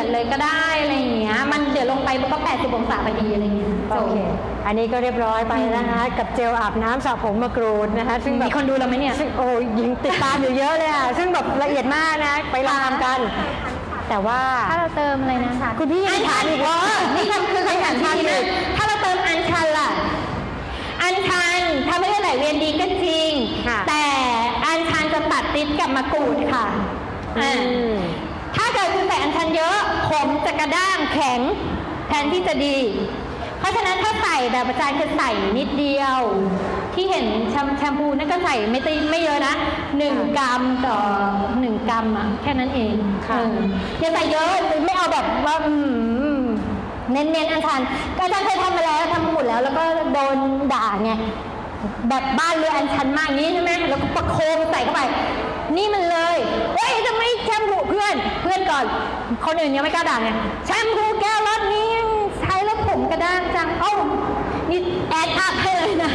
อดเลยก็ได้อะไรอย่างเงี้ย มันเดือดลงไปมันก็ 80องศาพอดีอะไรอย่างเงี้ยโอเค อันนี้ก็เรียบร้อยไปนะคะ กับเจลอาบน้ำสระผมมะกรูดนะคะ ซึ่งแบบมีคนดูเราไหมเนี่ย ซึ่งโอ้ยยิงติดตามอยู่เยอะเลยอะ ซึ่งแบบละเอียดมากนะ ไปลองทำกัน แต่ว่า ถ้าเราเติมอะไรนะคุณพี่ยังถามอีกว่า นี่คำคือคำถามที่ดีนะถ้าเราเติมอัญชันล่ะ อัญชันทำให้เลือดไหลเวียนดีก็จริง ค่ะแต่อัญชันจะตัดติดกับมะกรูดค่ะอือ่ามถ้า เกิดคุณใส่อัญชันเยอะ ผมจะกระด้างแข็ง แทนที่จะดี เพราะฉะนั้นถ้าใส่แบบอาจารย์คือใส่นิดเดียว ที่เห็นแชมแชมพูนั่นก็ใส่ไม่ตีไม่เยอะนะหนึ่งกรัมต่อหนึ่งกรัมอะแค่นั้นเองค่ะเอออย่าใส่เยอะไม่เอาแบบว่าอืมเน้นๆอัญชันก็อาจารย์เคยทำมาแล้วทำมาหมดแล้วแล้วก็โดนด่าไง แบบบ้านเรืออัญชันมากงนี้ใช่ไหมแล้วก็ประโคมใส่เข้าไป นี่มันเลยเฮ้ยจะไม่แชมพูเพื่อน เพื่อนก่อน คนอื่นยังไม่กล้าด่าไงแชมพูแก้วรถนี้ใช้แล้วผมกระด้างจัง เอ้านี่แอดอัพให้เลยนะ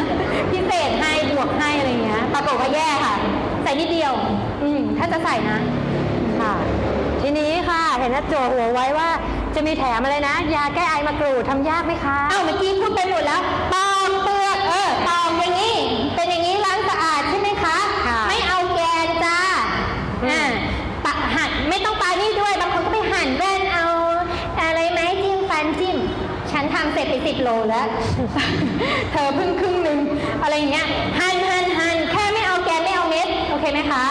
พิเศษให้บวกให้อะไรเงี้ยปรากฏว่าแย่ค่ะ ใส่นิดเดียว อืมถ้าจะใส่นะ ค่ะ ทีนี้ค่ะ เห็นนะโจหัวไว้ว่า จะมีแถมอะไรนะ ยาแก้ไอมะกรูดทำยากไหมคะ เอ้าเมื่อกี้พูดไปหมดแล้ว โลแล้ว เธอเพิ่งครึ่งหนึ่งอะไรอย่างเงี้ยหั่นหั่นหั่นแค่ไม่เอาแกนไม่เอาเม็ดโอเคไหมคะ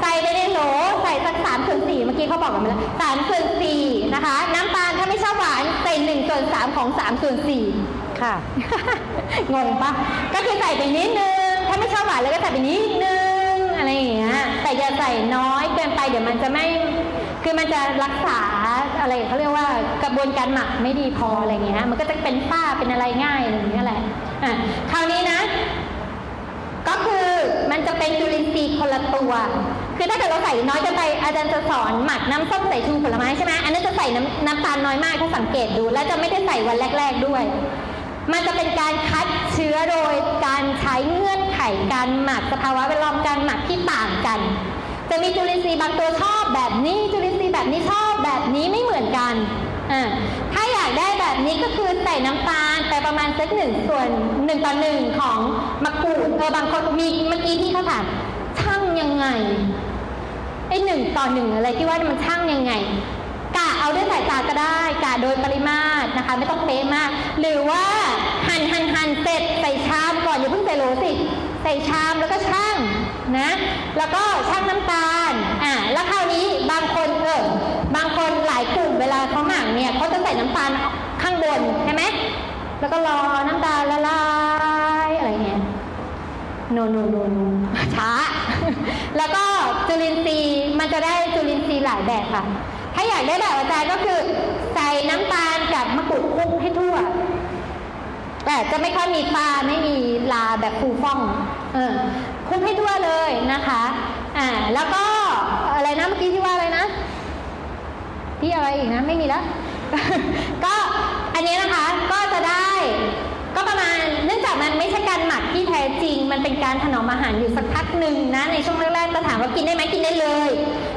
ใส่ไปในโหลใส่สักสามส่วนสี่เมื่อกี้เขาบอกกันไปแล้วสามส่วนสี่นะคะ น้ำตาลถ้าไม่ชอบหวานใส่หนึ่งส่วนสามของสามส่วนสี่ค่ะ งงปะก็คือใส่ไปนิดนึง ถ้าไม่ชอบหวานเลยก็ใส่ไปนิดนึง อะไรอย่างเงี้ย แต่อย่าใส่น้อยเกินไปเดี๋ยวมันจะไม่ คือมันจะรักษาอะไรเขาเรียกว่ากระบวนการหมักไม่ดีพออะไรเงี้ย มันก็จะเป็นฝ้าเป็นอะไรง่ายอะไรเงี้ยแหละอะคราวนี้นะ ก็คือมันจะเป็นจุลินทรีย์คนละตัว คือถ้าเกิดเราใส่น้อยเกินไปอาจารย์จะสอนหมักน้ำส้มใสายชูผลไม้ใช่ไหมอันนั้นจะใส่น้ำน้ำตาลน้อยมากถ้าสังเกตดู และจะไม่ได้ใส่วันแรก ๆด้วย มันจะเป็นการคัดเชื้อโดยการใช้เงื่อนไขการหมักสภาวะแวดล้อมการหมักที่ต่างกัน จะมีจุลินทรีย์บางตัวชอบแบบนี้จุลินทรีย์แบบนี้ชอบแบบนี้ไม่เหมือนกันอ่าถ้าอยากได้แบบนี้ก็คือใส่น้ำตาลไปประมาณสักหนึ่งส่วนหนึ่งต่อหนึ่งของมะกรูดเออบางคนมีเมื่อกี้ที่เขาถามช่างยังไงไอหนึ่งต่อหนึ่งอะไรที่ว่ามันช่างยังไงกะเอาด้วยสายตาก็ได้กะโดยปริมาตรนะคะ ไม่ต้องเป๊ะมาก หรือว่าหั่นหั่นหั่นเสร็จใส่ชามก่อนอย่าเพิ่งใส่โหลสิใส่ชามแล้วก็ช่าง แล้วก็ช่างน้ำตาลอ่าแล้วคราวนี้บางคนเออบางคนหลายกลุ่มเวลาเขาหมักเนี่ยเขาจะใส่น้ำตาลข้างบนใช่ไหมแล้วก็รอน้ำตาลละลายอะไรเงี้ยโนโนโนโนช้า แล้วก็จุลินทรีย์มันจะได้จุลินทรีย์หลายแบบค่ะ ถ้าอยากได้แบบอาจารย์ก็คือ ใส่น้ำตาลกับมะกรูดคลุกให้ทั่วแต่จะไม่ค่อยมีปลาไม่มีลาแบบฟูฟ่อง เออ คลุกให้ทั่วเลยนะคะอ่าแล้วก็อะไรนะเมื่อกี้ที่ว่าอะไรนะ ที่อะไรอีกนะไม่มีแล้ว ก็อันนี้นะคะก็จะได้ก็ประมาณเนื่องจากมันไม่ใช่การหมักที่แท้จริง มันเป็นการถนอมอาหารอยู่สักพักหนึ่งนะในช่วงแรกๆจะถามว่ากินได้ไหมกินได้เลย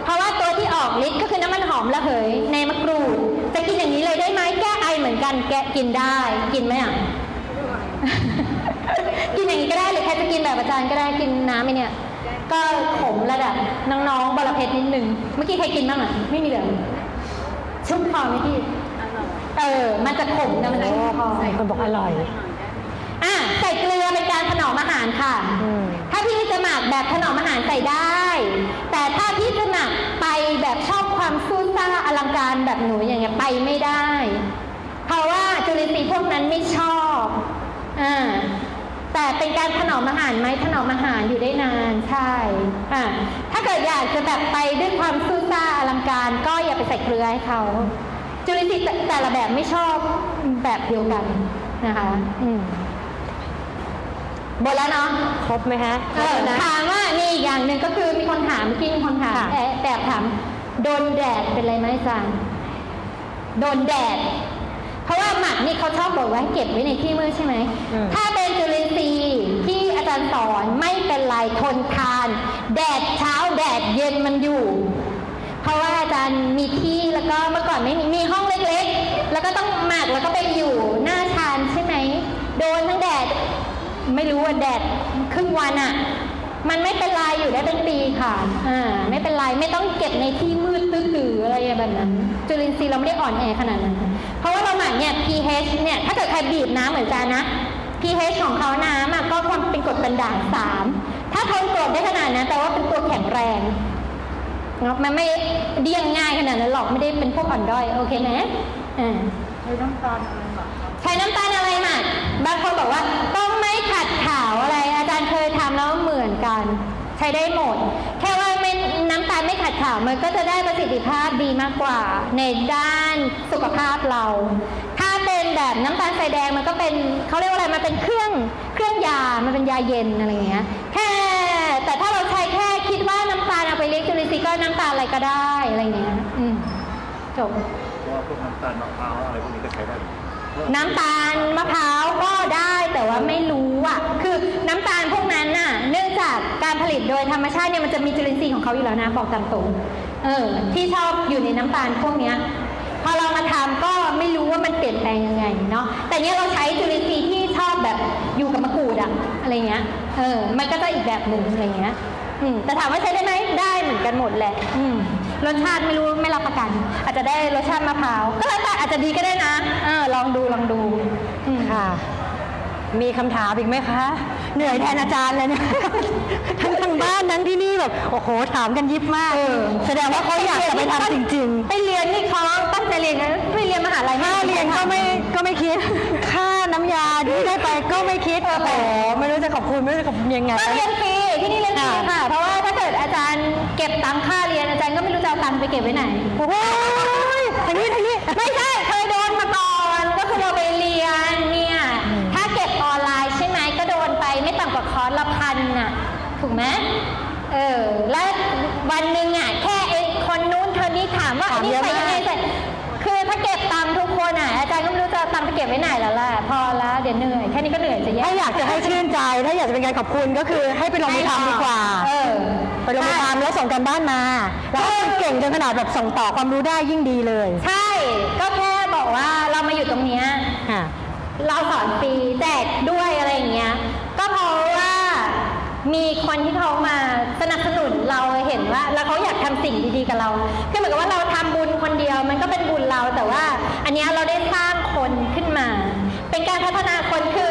เพราะว่าตัวที่ออกฤทธิ์ก็คือน้ำมันหอมระเหยในมะกรูดจะกินอย่างนี้เลยได้ไหมแก้ไอเหมือนกันแกกินได้กินไหมอะ รือใครจะกินแบบอาจารย์ก็ได้กินน้ำไหมเนี่ย ก็ขมระดับน้องๆบรเพชรนิดนึงเมื่อกี้ใครกินบ้างอะไม่มีเลยชุ่มคอไหมพี่เออ มันจะขมนะมันจะชุ่มคอมีคนบอกอร่อยอะใส่เกลือเป็นการถนอมอาหารค่ะอืมถ้าพี่จะหมักแบบถนอมอาหารใส่ได้ แต่ถ้าพี่จะหมักไปแบบชอบความสู้ซ่าอลังการแบบหนูอย่างเงี้ยไปไม่ได้ เพราะว่าจุลินทรีย์พวกนั้นไม่ชอบ อ่า แต่เป็นการถนอมอาหารไหมถนอมอาหารอยู่ได้นานใช่อ่าถ้าเกิดอยากจะแบบไปด้วยความสู้ซ่าอลังการ ก็อย่าไปใส่เกลือให้เขาจุลินทรีย์แต่แต่ละแบบไม่ชอบแบบเดียวกันนะคะอืมหมดแล้วเนาะครบไหมฮะเออถามว่ามีอีกอย่างหนึ่งก็คือมีคนถามเมื่อกี้มีคนถามค่ะแอบแบบถามโดนแดดเป็นไรไหมอาจารย์โดนแดดเพ ราะว่าหมักนี่เขาชอบบอกว่าให้เก็บไว้ในที่มืดใช่ไหม อืม ถ้าเป็นจุลินทรีย์ที่อาจารย์สอนไม่เป็นไรทนทาน แดดเช้าแดดเย็นมันอยู่ เพราะว่าอาจารย์ารย์มีที่แล้วก็เมื่อก่อนไม่มีมีห้องเล็กๆ แล้วก็ต้องหมักแล้วก็ไปอยู่หน้าชานใช่ไหมโดนทั้งแดด ไม่รู้ว่าแดดครึ่งวันอะ่ะมันไม่เป็นไรอยู่ได้เป็นปีค่ะอ่าไม่เป็นไรไม่ต้องเก็บในที่มืดตื้อๆอะไรแบบนั้น จุลินทรีย์เราไม่ได้อ่อนแอขนาดนั้น เพราะว่าเราหมักเนี่ย pH เนี่ย ถ้าเกิดใครบีบน้ำเหมือนจานนะ pH ของเขาน้ำอะก็ความเป็นกรดเป็นด่างสามถ้าทนกรดได้ขนาดนั้นแปลว่าเป็นตัวแข็งแรงเนาะมันไม่เดี้ยงง่ายขนาดนั้นหรอกไม่ได้เป็นพวกอ่อนด้อยโอเคไหมอ่าใช้น้ำตาลอะไรหมักครับใช้น้ำตาลอะไรหมักบางคนบอกว่าต้องไม่ขัดขาวอะไร อาจารย์เคยทำแล้วเหมือนกัน ใช้ได้หมดแค่ ว่าไม่น้ำตาลไม่ขัดขาวมันก็จะได้ประสิทธิภาพดีมากกว่า ในด้านสุขภาพเรา ถ้าเป็นแบบน้ำตาลทรายแดงมันก็เป็นเขาเรียกว่าอะไรมันเป็นเครื่องเครื่องยา มันเป็นยาเย็นอะไรอย่างเงี้ยแค่แต่ถ้าเราใช้แค่คิดว่าน้ำตาลเอาไปเลี้ยงจุลินทรีย์ก็น้ำตาลอะไรก็ได้อะไรอย่างเงี้ยอืมจบว่าพวกน้ำตาลมะพร้าวอะไรพวกนี้ก็ใช้ได้ น้ำตาลมะพร้าวก็ได้แต่ว่าไม่รู้อะคือน้ำตาลพวกนั้นน่ะ เนื่องจากการผลิตโดยธรรมชาติเนี่ยมันจะมีจุลินทรีย์ของเขาอยู่แล้วนะบอกตามตรงเออที่ชอบอยู่ในน้ำตาลพวกเนี้ยพอเรามาทำก็ไม่รู้ว่ามันเปลี่ยนแปลงยังไงเนาะแต่เนี้ยเราใช้จุลินทรีย์ที่ชอบแบบอยู่กับมะกรูดอะอะไรเงี้ยเออมันก็จะอีกแบบหนึ่งอะไรเงี้ยอืมแต่ถามว่าใช้ได้ไหมได้เหมือนกันหมดแหละ อืม รสชาติไม่รู้ไม่รับประกัน อาจจะได้รสชาติมะพร้าว ก็แล้วแต่อาจจะดีก็ได้นะเออลองดูลองดูอืมค่ะ มีคำถามอีกไหมคะ เหนื่อยแทนอาจารย์เลยเนี่ย ทั้งทางบ้านทั้งที่นี่แบบ โอ้โห ถามกันยิบมากเออแสดงว่าเขาอยากจะไปทำจริงไปเรียนนี่เขาตั้งใจเรียนนะไปเรียนมหาลัยๆค่าเรียนก็ไม่ก็ไม่คิด ค่าน้ำยาที่ได้ไปก็ไม่คิด โอ้โห ไม่รู้จะขอบคุณ ไม่รู้จะขอบคุณยังไง ก็เรียนฟรี ที่นี่เรียนฟรีค่ะค่ะ เพราะว่าถ้าเกิดอาจารย์เก็บตังค่าเรียนอาจารย์ก็ไม่รู้จะเอาตังค์ไปเก็บไว้ไหน โอ้โหทางนี้ทางนี้ ไม่ใช่เคยโดนมาก่อนก็คือเราไปเรียนเนี่ยถ้าเก็บออนไลน์ใช่ไหมก็โดนไปไม่ต่ำกว่าคอร์สละพันน่ะถูกไหมเออแล้ววันหนึ่งอะแค่ไอ้คนนู้นคนนี้ถามว่าถาอัมนนี้เยอะใส่ยังไงมากใส่คือถ้าเก็บตังค์ทุกคนอะอาจารย์ก็ไม่รู้จะเอาตังค์ไปเก็บไว้ไหนแล้วล่ะพอแล้วเดี๋ยวเหนื่อยแค่นี้ก็เหนื่อยจะแย่ ถ้าอยากจะให้ชื่น ใจ ถ้าอยากจะเป็นการขอบคุณก็คือให้ไปลงมือทำดีกว่า เออ ไปลงมือทำแล้วส่งกันบ้านมา แล้วถ้าคุณเก่งจนขนาดแบบส่งต่อความรู้ได้ยิ่งดีเลย ใช่ ก็แค่บอกว่าเรามาอยู่ตรงเนี้ยค่ะเราสอนฟรีแจกด้วยอะไรอย่างเงี้ย ก็เพราะว่ามีคนที่เขามาสนับสนุนเราเห็นว่า แล้วเขาอยากทำสิ่งดีๆกับเราคือเหมือนกับว่าเราทำบุญคนเดียวมันก็เป็นบุญเราแต่ว่า อันเนี้ยเราได้สร้างคนขึ้นมา เป็นการพัฒนาคนคือ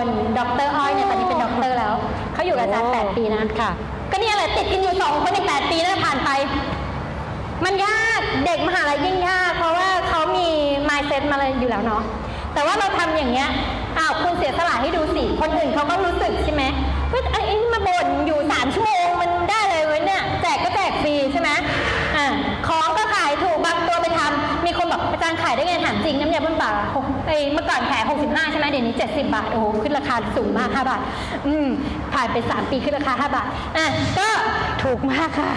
คนดรอ้อยเนี่ยตอนนี้เป็นด็อกเตอร์แล้วเขาอยู่กับอาจารย์แปดปีนะค่ะ ก็เนี่ยแหละติดกันอยู่สองคนในแปดปีนั่นผ่านไป มันยากเด็กมหาลัยยิ่งยาก เพราะว่าเขามี mindset มาเลยอยู่แล้วเนาะแต่ว่าเราทำอย่างเงี้ยอ้าวคุณเสียสละให้ดูสิคนอื่นเขาก็รู้สึกใช่ไหมเฮ้ยไอ้นี่มาบ่นอยู่สามชั่ว 70 บาท โอ้โห ขึ้นราคาสูงมาก 5 บาท อืม ผ่านไป 3 ปีขึ้นราคา 5 บาท อะ ก็ถูกมากค่ะ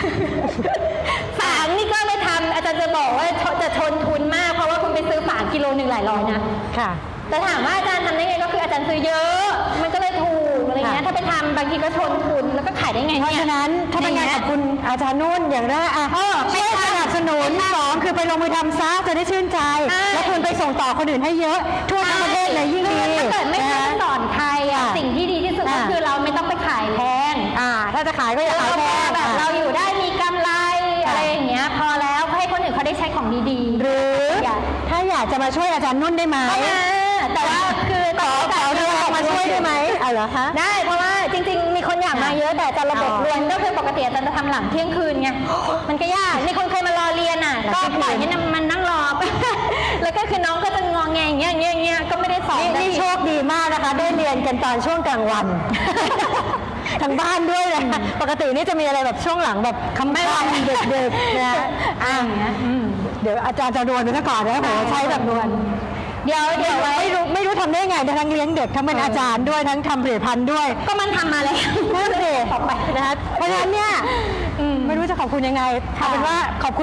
ฝางนี่ก็ไม่ทำอาจารย์จะบอกว่าชจะชนทุนมาก เพราะว่าคุณไปซื้อฝางกิโลหนึ่งหลายร้อยนะ ค่ะ แต่ถามว่าอาจารย์ทำได้ไงก็คืออาจารย์ซื้อเยอะ มันก็เลยถูกอะไรเงี้ยค่ะถ้าไปทำบางทีก็ชนทุนแล้วก็ขายได้ไงเพราะเนี่ยฉะนั้นถ้าเป็นงานขอบคุณอาจารย์นุ่นอย่างแรกอะเออช่วยสนับสนุนสองคือไปลงมือทำซะจะได้ชื่นใจใช่แล้วคุณไปส่งต่อคนอื่นให้เยอะทั่วทั้งประ เทศเลยยิ่งดีคือถ้าเกิดไม่นะได้คะสอนใครอะค่ะสิ่งที่ดีที่สุดก็อ่าคือเราไม่ต้องไปขายแพงอ่า ถ้าจะขายก็อย่าขายแพงแบบอะเราอยู่ได้มีกำไรอะไรอย่างเงี้ยพอแล้วให้คนอื่นเขาได้ใช้ของดีๆ หรืออย่าถ้าอยากจะมาช่วยอาจารย์นุ่นได้ไหมเข้ามาแต่ว่าคือขอขอเธอมาช่วยได้ไหมอะเหรอคะได้เพราะว่า จริงๆ มีคนอยากมาเยอะแต่จะระบบอ๋อรวนก็คือปกติอาจารย์จะทำหลังเที่ยงคืนไงมันก็ยากมีคนเคยมารอเรียนอะหลังก็เที่ยงคืนปล่อยให้มันนั่งรอ แล้วก็คือน้องก็จะงองแงอย่างเงี้ยอย่างเงี้ยอย่างเงี้ยก็ไม่ได้สอนนี่ได้นี่โชคดีมากนะคะ ได้เรียนกันตอนช่วงกลางวันทางบ้านด้วยนะปกตินี่จะมีอะไรแบบช่วงหลังแบบคำๆดึกๆนะอ่าอย่างเงี้ยอืมเดี๋ยวอาจารย์จะโดนไปซะก่อนนะโหใช้แบบด่วน เดี๋ยวเดี๋ยวไว้ ไม่รู้ไม่รู้ทำได้ไงทั้งเลี้ยงเด็กทั้งเป็นอาจารย์ด้วยทั้งทำผลิตภัณฑ์ด้วยก็มันทำมาแล้วนั่นสิต่อไปนะคะเพราะฉะนั้นเนี่ยอืม ไม่รู้จะขอบคุณยังไงเอาเป็นว่าขอบคุณ